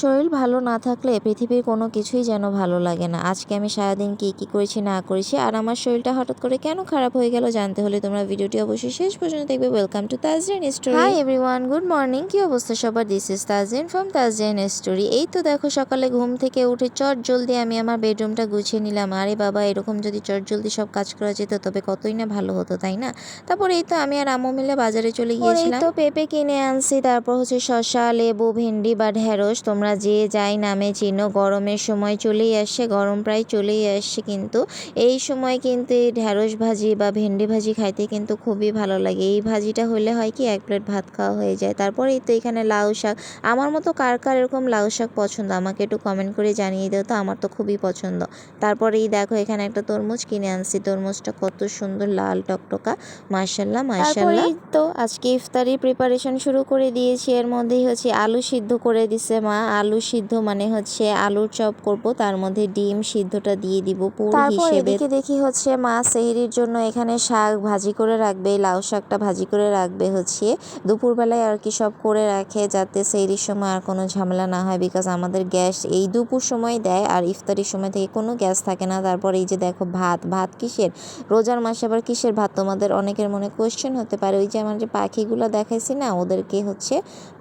শরীর ভালো না থাকলে পৃথিবীর কোনো কিছুই যেন ভালো লাগে না। আজকে আমি সারাদিন কী কী করেছি না করেছি আর আমার শরীরটা হঠাৎ করে কেন খারাপ হয়ে গেল জানতে হলে তোমরা ভিডিওটি অবশ্যই শেষ পর্যন্ত দেখবে। Welcome to Tazrin story hi everyone good morning কি অবস্থা সবার? This is Tazrin from Tazrin story এই তো দেখো সকালে ঘুম থেকে উঠে চট জলদি আমি আমার বেডরুমটা গুছিয়ে নিলাম। আরে বাবা এরকম যদি চট জলদি সব কাজ করা যেত তবে কতই না ভালো হতো তাই না? তারপরে এই তো আমি আর আম্মু মিলে বাজারে চলে গিয়েছিলাম। তো পেঁপে কিনে আনছি তারপর হচ্ছে শসা লেবু ভেন্ডি বা ঢেঁড়স। তোমরা যে যাই নামে চিনো, গরমের সময় চলেই আসছে গরম প্রায় চলেই আসছে কিন্তু এই সময় কিন্তু এই ঢ্যাঁড়স ভাজি বা ভেন্ডি ভাজি খাইতে কিন্তু খুবই ভালো লাগে। এই ভাজিটা হলে হয় কি, এক প্লেট ভাত খাওয়া হয়ে যায়। তারপর এই তো এখানে লাউ শাক। আমার মতো কার কার এরকম লাউ শাক পছন্দ, আমাকে একটু কমেন্ট করে জানিয়ে দিও তো, আমার তো খুবই পছন্দ। তারপরে এই দেখো, এখানে একটা তরমুজ কিনে আনছি। তরমুজটা কত সুন্দর, লাল টকটকা। মার্শাল্লাহ মার্শাল্লাহ তো আজকে ইফতারি প্রিপারেশন শুরু করে দিয়েছি। এর মধ্যেই হচ্ছে আলু সিদ্ধ করে দিছে মা। আলু সিদ্ধ মানে হচ্ছে আলুর চপ করব তার মধ্যে ডিম সিদ্ধটা দিয়ে দিব পুর হিসেবে। এদিকে দেখি হচ্ছে মা সেহরির জন্য এখানে শাক ভাজি করে রাখবে লাউ শাকটা ভাজি করে রাখবে হচ্ছে। দুপুরবেলায় আর কি সব করে রাখে যাতে সেহরির সময় আর কোনো ঝামেলা না হয় বিকজ আমাদের গ্যাস এই দুপুর সময় দেয় আর ইফতারির সময় থেকে কোনো গ্যাস থাকে না। তারপর এই যে দেখো ভাত ভাত কিসের? রোজার মাসে আবার কিসের ভাত? তোমাদের অনেকের মনে কোয়েশ্চেন হতে পারে ওই যে আমার যে পাখিগুলো দেখাইছি না ওদেরকে হচ্ছে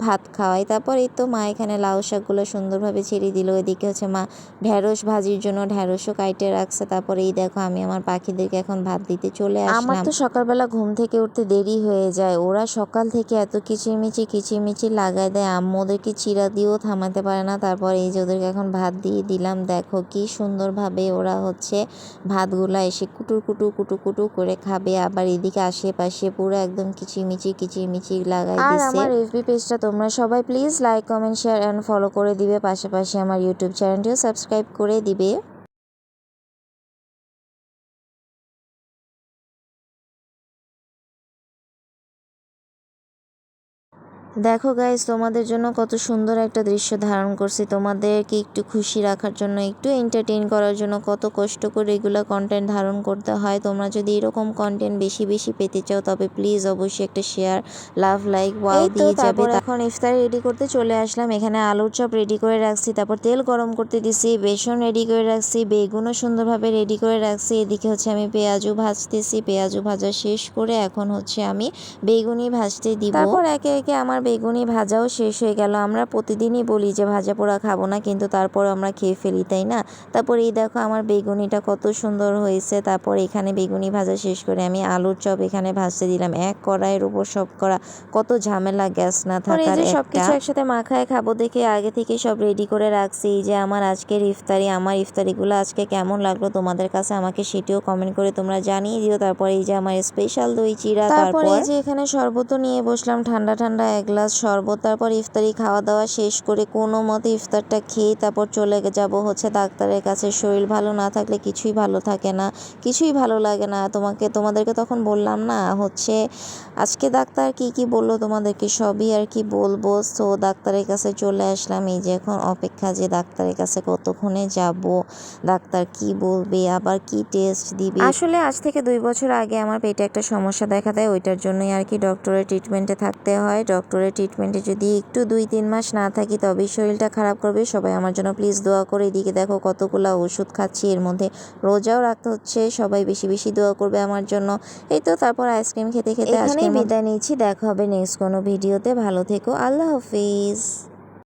ভাত খাওয়াই। তারপর এই তো মা এখানে লাউ শাকগুলো সুন্দরভাবে ছেড়ে দিল। এদিকে হচ্ছে মা ঢ্যাঁড়স ভাজির জন্য ঢ্যাঁড়সও কাইটে রাখছে। তারপর এই দেখো আমি আমার পাখিদেরকে এখন ভাত দিতে চলে আমার তো সকালবেলা ঘুম থেকে উঠতে দেরি হয়ে যায়। ওরা সকাল থেকে এত কিচিরমিচি কিচিরমিচি লাগাই দেয়। আম্মু ওদেরকে চিরা দিয়েও থামাতে পারে না। তারপর এই যে ওদেরকে এখন ভাত দিয়ে দিলাম। দেখো কি সুন্দরভাবে ওরা হচ্ছে ভাতগুলা এসে কুটুর কুটু কুটু কুটু করে খাবে। আবার এদিকে আশেপাশে পুরো একদম কিচিরমিচি কিচিরমিচি লাগাই আর আমার এফবি পেজটা তোমরা সবাই please like comment share and follow করে দিবে পাশাপাশি আমার ইউটিউব চ্যানেলটিও সাবস্ক্রাইব করে দিবে। দেখো গাইজ তোমাদের জন্য কত সুন্দর একটা দৃশ্য ধারণ করছি। তোমাদেরকে একটু খুশি রাখার জন্য একটু এন্টারটেইন করার জন্য কত কষ্ট করে রেগুলার কন্টেন্ট ধারণ করতে হয়। তোমরা যদি এরকম কন্টেন্ট বেশি বেশি পেতে চাও তবে প্লিজ অবশ্যই একটা শেয়ার লাভ লাইক ওয়াও দিয়ে যাবে। এখন ইফতার রেডি করতে চলে আসলাম। এখানে আলুর চপ রেডি করে রাখছি তারপর তেল গরম করতে দিছি বেসন রেডি করে রাখছি বেগুনও সুন্দরভাবে রেডি করে রাখছি। এদিকে হচ্ছে আমি পেঁয়াজু ভাজতেছি পেঁয়াজু ভাজা শেষ করে এখন হচ্ছে আমি বেগুনি ভাজতে দিব। তারপর একে একে আমার বেগুনি ভাজাও শেষ হয়ে গেল। আমরা প্রতিদিনই বলি যে ভাজা পোড়া খাব না কিন্তু তারপর আমরা খেয়ে ফেলি তাই না? তারপর এই দেখো আমার বেগুনিটা কত সুন্দর হয়েছে। তারপর এখানে বেগুনি ভাজা শেষ করে আমি আলুর চপ এখানে ভাজতে দিলাম। এক কড়াইয়ের উপর সব করা। কত ঝামেলা গ্যাস না থাকার যে একটা সবকিছু একসাথে মাখায় খাব দেখে আগে থেকে সব রেডি করে রাখছি। এই যে আমার আজকের ইফতারি আমার ইফতারিগুলো আজকে কেমন লাগল তোমাদের কাছে আমাকে সেটিও কমেন্ট করে তোমরা জানিয়ে দিও। তারপর এই যে আমার স্পেশাল দই চিরা তারপর এই যে এখানে শরবত নিয়ে বসলাম। ঠান্ডা ঠান্ডা এক গ্লাস শরবত, তারপর ইফতারি খাওয়া দাওয়া শেষ করে কোনো মতে ইফতারটা খেয়ে তারপর চলে যাব হচ্ছে ডাক্তারের কাছে। শরীর ভালো না থাকলে কিছুই ভালো থাকে না, কিছুই ভালো লাগে না। তোমাকে, তোমাদেরকে তখন বললাম না, হচ্ছে আজকে ডাক্তার কি কি বলল তোমাদেরকে সবই আর কি বলব। তো ডাক্তারের কাছে চলে আসলাম, এই যে এখন অপেক্ষা যে ডাক্তারের কাছে কতক্ষণে যাব, ডাক্তার কি বলবে, আবার কি টেস্ট দিবে। আসলে আজ থেকে দুই বছর আগে আমার পেটে একটা সমস্যা দেখা দেয়, ওইটার জন্যই আর কি ডক্টরের ট্রিটমেন্টে থাকতে হয়। ডক্টরের ট্রিটমেন্টে যদি একটু দুই তিন মাস না থাকি তবেই শরীরটা খারাপ করবে। সবাই আমার জন্য প্লিজ দোয়া করে এদিকে দেখো কতগুলো ওষুধ খাচ্ছি। এর মধ্যে রোজাও রাখতে হচ্ছে সবাই বেশি বেশি দোয়া করবে আমার জন্য। এই তো তারপর আইসক্রিম খেতে খেতে এখানেই বিদায় নিয়েছি দেখা হবে নেক্সট কোনো ভিডিওতে ভালো থেকো আল্লাহ হাফিজ।